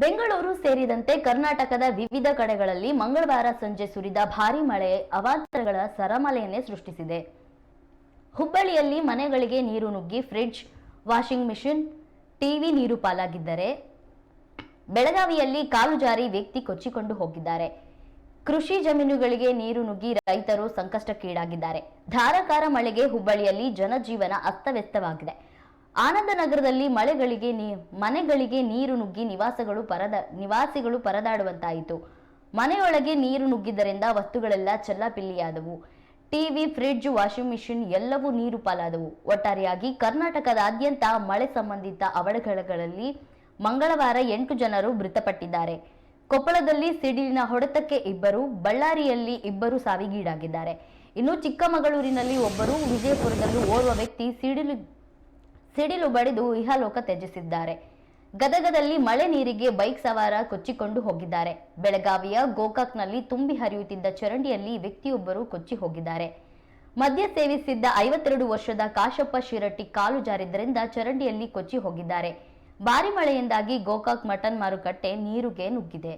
ಬೆಂಗಳೂರು ಸೇರಿದಂತೆ ಕರ್ನಾಟಕದ ವಿವಿಧ ಕಡೆಗಳಲ್ಲಿ ಮಂಗಳವಾರ ಸಂಜೆ ಸುರಿದ ಭಾರೀ ಮಳೆ ಅವಾಂತರಗಳ ಸರಮಲೆಯನ್ನೇ ಸೃಷ್ಟಿಸಿದೆ. ಹುಬ್ಬಳ್ಳಿಯಲ್ಲಿ ಮನೆಗಳಿಗೆ ನೀರು ನುಗ್ಗಿ ಫ್ರಿಡ್ಜ್, ವಾಷಿಂಗ್ ಮಿಷಿನ್, ಟಿವಿ ನೀರು ಪಾಲಾಗಿದ್ದರೆ ಬೆಳಗಾವಿಯಲ್ಲಿ ಕಾಲು ಜಾರಿ ವ್ಯಕ್ತಿ ಕೊಚ್ಚಿಕೊಂಡು ಹೋಗಿದ್ದಾರೆ. ಕೃಷಿ ಜಮೀನುಗಳಿಗೆ ನೀರು ನುಗ್ಗಿ ರೈತರು ಸಂಕಷ್ಟಕ್ಕೀಡಾಗಿದ್ದಾರೆ. ಧಾರಾಕಾರ ಮಳೆಗೆ ಹುಬ್ಬಳ್ಳಿಯಲ್ಲಿ ಜನಜೀವನ ಅಸ್ತವ್ಯಸ್ತವಾಗಿದೆ. ಆನಂದನಗರದಲ್ಲಿ ಮಳೆಗಳಿಗೆ ಮನೆಗಳಿಗೆ ನೀರು ನುಗ್ಗಿ ನಿವಾಸಗಳು ಪರದ, ನಿವಾಸಿಗಳು ಪರದಾಡುವಂತಾಯಿತು. ಮನೆಯೊಳಗೆ ನೀರು ನುಗ್ಗಿದ್ದರಿಂದ ವಸ್ತುಗಳೆಲ್ಲ ಚೆಲ್ಲಾಪಿಲ್ಲಿಯಾದವು. ಟಿವಿ, ಫ್ರಿಡ್ಜ್, ವಾಷಿಂಗ್ ಮಿಷಿನ್ ಎಲ್ಲವೂ ನೀರು ಪಾಲಾದವು. ಒಟ್ಟಾರೆಯಾಗಿ ಕರ್ನಾಟಕದಾದ್ಯಂತ ಮಳೆ ಸಂಬಂಧಿತ ಅವಘಡಗಳಲ್ಲಿ ಮಂಗಳವಾರ ಎಂಟು ಜನರು ಮೃತಪಟ್ಟಿದ್ದಾರೆ. ಕೊಪ್ಪಳದಲ್ಲಿ ಸಿಡಿಲಿನ ಹೊಡೆತಕ್ಕೆ ಇಬ್ಬರು, ಬಳ್ಳಾರಿಯಲ್ಲಿ ಇಬ್ಬರು ಸಾವಿಗೀಡಾಗಿದ್ದಾರೆ. ಇನ್ನು ಚಿಕ್ಕಮಗಳೂರಿನಲ್ಲಿ ಒಬ್ಬರು, ವಿಜಯಪುರದಲ್ಲೂ ಓರ್ವ ವ್ಯಕ್ತಿ ಸಿಡಿಲು ಸಿಡಿಲು ಬಡಿದು ಇಹಲೋಕ ತ್ಯಜಿಸಿದ್ದಾರೆ. ಗದಗದಲ್ಲಿ ಮಳೆ ನೀರಿಗೆ ಬೈಕ್ ಸವಾರ ಕೊಚ್ಚಿಕೊಂಡು ಹೋಗಿದ್ದಾರೆ. ಬೆಳಗಾವಿಯ ಗೋಕಾಕ್ನಲ್ಲಿ ತುಂಬಿ ಹರಿಯುತ್ತಿದ್ದ ಚರಂಡಿಯಲ್ಲಿ ವ್ಯಕ್ತಿಯೊಬ್ಬರು ಕೊಚ್ಚಿ ಹೋಗಿದ್ದಾರೆ. ಮದ್ಯ ಸೇವಿಸಿದ್ದ ಐವತ್ತೆರಡು ವರ್ಷದ ಕಾಶಪ್ಪ ಶಿರಟ್ಟಿ ಕಾಲು ಜಾರಿದ್ದರಿಂದ ಚರಂಡಿಯಲ್ಲಿ ಕೊಚ್ಚಿ ಹೋಗಿದ್ದಾರೆ. ಭಾರಿ ಮಳೆಯಿಂದಾಗಿ ಗೋಕಾಕ್ ಮಟನ್ ಮಾರುಕಟ್ಟೆ ನೀರುಗೆ ನುಗ್ಗಿದೆ.